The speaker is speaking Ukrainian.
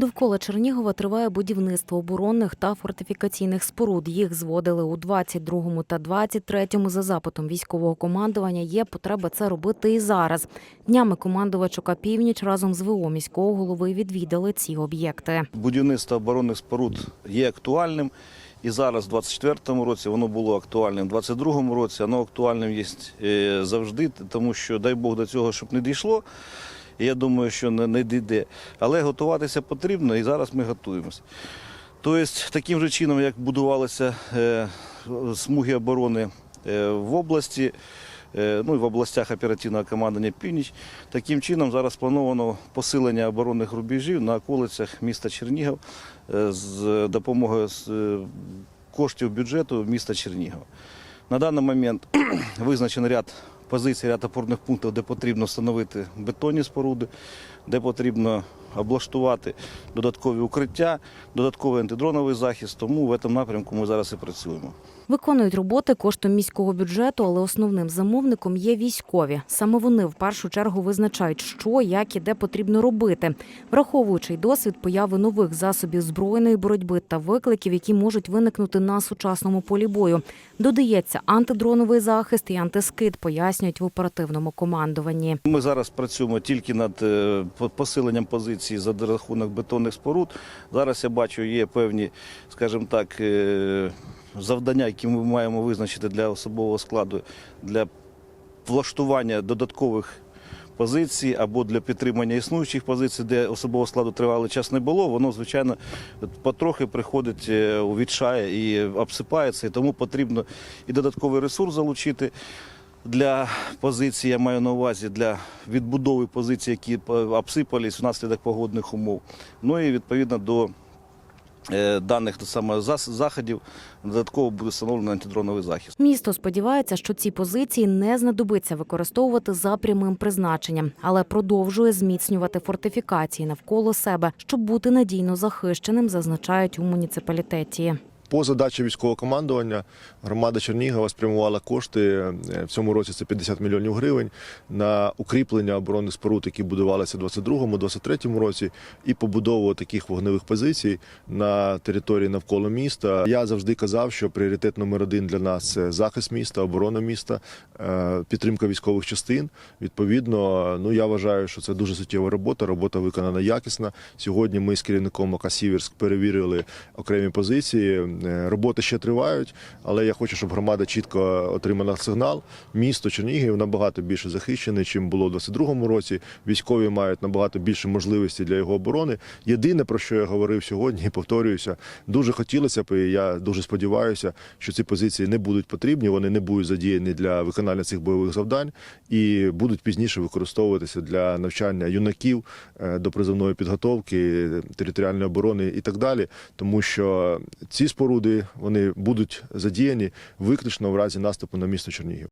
Довкола Чернігова триває будівництво оборонних та фортифікаційних споруд. Їх зводили у 22-му та 23-му. За запитом військового командування є потреба це робити і зараз. Днями командувач ОК «Північ» разом з ВО міського голови відвідали ці об'єкти. Будівництво оборонних споруд є актуальним. І зараз, в 24-му році, воно було актуальним, в 22-му році воно актуальним є е, завжди, тому що, дай Бог, до цього, щоб не дійшло. Я думаю, що не, не дійде. Але готуватися потрібно, і зараз ми готуємося. Тобто, таким же чином, як будувалися е, смуги оборони е, в області, е, ну і в областях оперативного командування Північ, таким чином зараз плановано посилення оборонних рубежів на околицях міста Чернігів е, з допомогою е, коштів бюджету міста Чернігова. На даний момент визначений ряд позицій, ряд опорних пунктів, де потрібно встановити бетонні споруди, де потрібно облаштувати додаткові укриття, додатковий антидроновий захист. Тому в цьому напрямку ми зараз і працюємо. Виконують роботи коштом міського бюджету, але основним замовником є військові. Саме вони в першу чергу визначають, що, як і де потрібно робити, враховуючи досвід появи нових засобів збройної боротьби та викликів, які можуть виникнути на сучасному полі бою. Додається антидроновий захист і антискид, пояснюють в оперативному командуванні. Ми зараз працюємо тільки над е, посиленням позицій за рахунок бетонних споруд. Зараз я бачу, є певні, скажімо так, е, завдання, які ми маємо визначити для особового складу для влаштування додаткових позицій або для підтримання існуючих позицій, де особового складу тривалий час не було, воно, звичайно, потрохи приходить е, у відчай і обсипається, і тому потрібно і додатковий ресурс залучити для позицій, я маю на увазі для відбудови позицій, які по- обсипались внаслідок погодних умов. Ну і відповідно до е, даних то саме заходів додатково буде встановлено антидроновий захист. Місто сподівається, що ці позиції не знадобиться використовувати за прямим призначенням, але продовжує зміцнювати фортифікації навколо себе, щоб бути надійно захищеним, зазначають у муніципалітеті. По задачі військового командування громада Чернігова спрямувала кошти е, в цьому році. Це 50 мільйонів гривень на укріплення оборонних споруд, які будувалися в 22-23 році, і побудову таких вогневих позицій на території навколо міста. Я завжди казав, що пріоритет номер один для нас це захист міста, оборона міста, е, підтримка військових частин. Відповідно, ну я вважаю, що це дуже суттєва робота. Робота виконана якісна. Сьогодні ми з керівником ОК Сіверськ перевірили окремі позиції. Е, Роботи ще тривають, але я хочу, щоб громада чітко отримала сигнал. Місто Чернігів набагато більше захищене, чим було в 22-му році. Військові мають набагато більше можливостей для його оборони. Єдине про що я говорив сьогодні, і повторююся, дуже хотілося б, і я дуже сподіваюся, що ці позиції не будуть потрібні. Вони не будуть задіяні для виконання цих бойових завдань і будуть пізніше використовуватися для навчання юнаків е, до призовної підготовки, територіальної оборони і так далі, тому що ці споруди вони будуть задіяні виключно в разі наступу на місто Чернігів.